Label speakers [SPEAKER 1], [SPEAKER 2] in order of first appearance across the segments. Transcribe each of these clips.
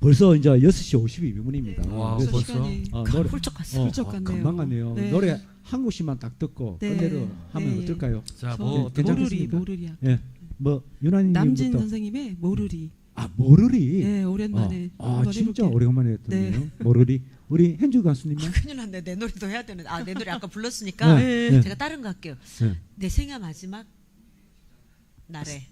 [SPEAKER 1] 벌써 이제 6시 52분입니다.
[SPEAKER 2] 와,
[SPEAKER 1] 그래서
[SPEAKER 2] 벌써?
[SPEAKER 3] 시간이
[SPEAKER 1] 어, 노래
[SPEAKER 4] 훌쩍 갔어.
[SPEAKER 1] 어,
[SPEAKER 3] 훌쩍
[SPEAKER 1] 어,
[SPEAKER 3] 갔네요.
[SPEAKER 1] 금방 갔네요.
[SPEAKER 3] 네.
[SPEAKER 1] 노래 한 곡씩만 딱 듣고
[SPEAKER 3] 네.
[SPEAKER 1] 끝내로 하면
[SPEAKER 3] 네.
[SPEAKER 1] 어떨까요?
[SPEAKER 2] 자, 저뭐
[SPEAKER 1] 네,
[SPEAKER 3] 모르리? 모르리
[SPEAKER 1] 예. 뭐 유난히
[SPEAKER 3] 남진
[SPEAKER 1] 님부터
[SPEAKER 3] 선생님의 모르리.
[SPEAKER 1] 아 모르리.
[SPEAKER 3] 예, 오랜만에
[SPEAKER 1] 어. 아 진짜
[SPEAKER 3] 해볼게요.
[SPEAKER 1] 오래간만에 했더니요. 모르리. 우리 현주 가수님요.
[SPEAKER 4] 아, 큰일 났네. 내 노래도 해야 되는. 아, 내 노래 아까 불렀으니까
[SPEAKER 1] 네, 네.
[SPEAKER 4] 제가 다른 거 할게요.
[SPEAKER 1] 네.
[SPEAKER 4] 내 생애 마지막 날에.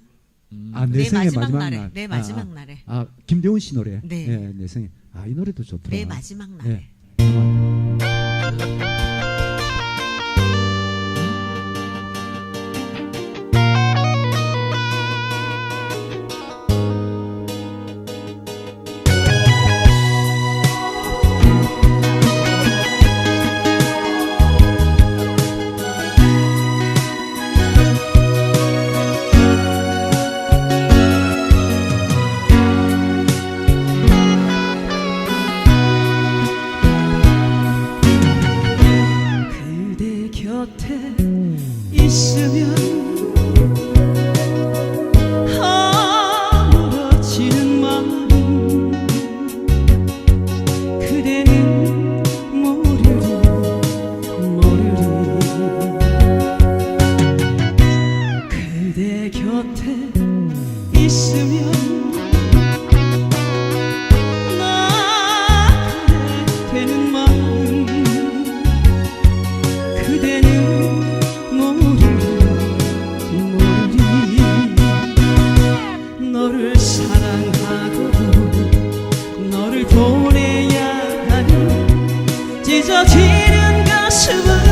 [SPEAKER 1] 아, 내,
[SPEAKER 4] 내
[SPEAKER 1] 생의
[SPEAKER 4] 마지막
[SPEAKER 1] 마지막,
[SPEAKER 4] 날에.
[SPEAKER 1] 날.
[SPEAKER 4] 내
[SPEAKER 1] 아,
[SPEAKER 4] 마지막
[SPEAKER 1] 아,
[SPEAKER 4] 날에.
[SPEAKER 1] 아, 김대훈 씨 노래.
[SPEAKER 4] 네.
[SPEAKER 1] 예, 내 생에. 아, 이 노래도 좋더라.
[SPEAKER 4] 내 마지막 날에.
[SPEAKER 1] 예.
[SPEAKER 3] 곁에 있으면 나게 되는 마음 그대는 모르리 모르리. 너를 사랑하고 너를 보내야 하는 찢어지는 가슴을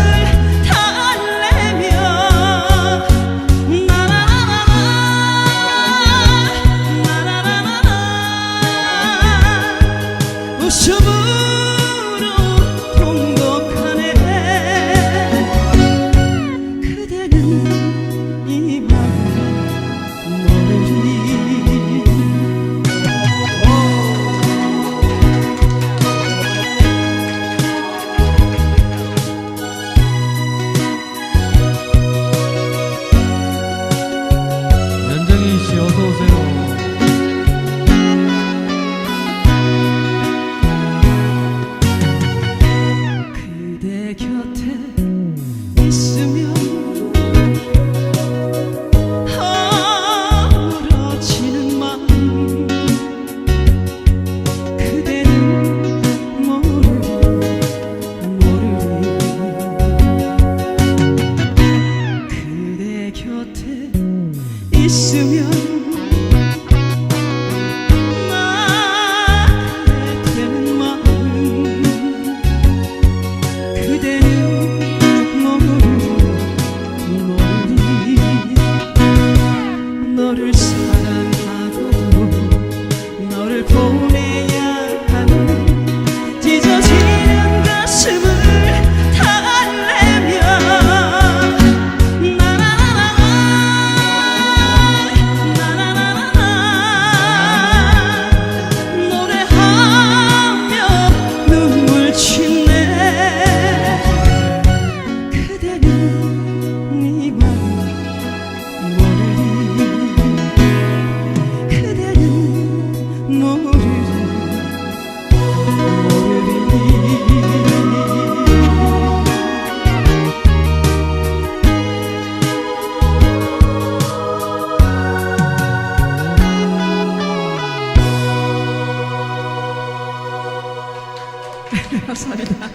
[SPEAKER 3] 감사합니다.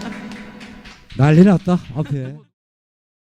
[SPEAKER 1] 난리 났다, 앞에.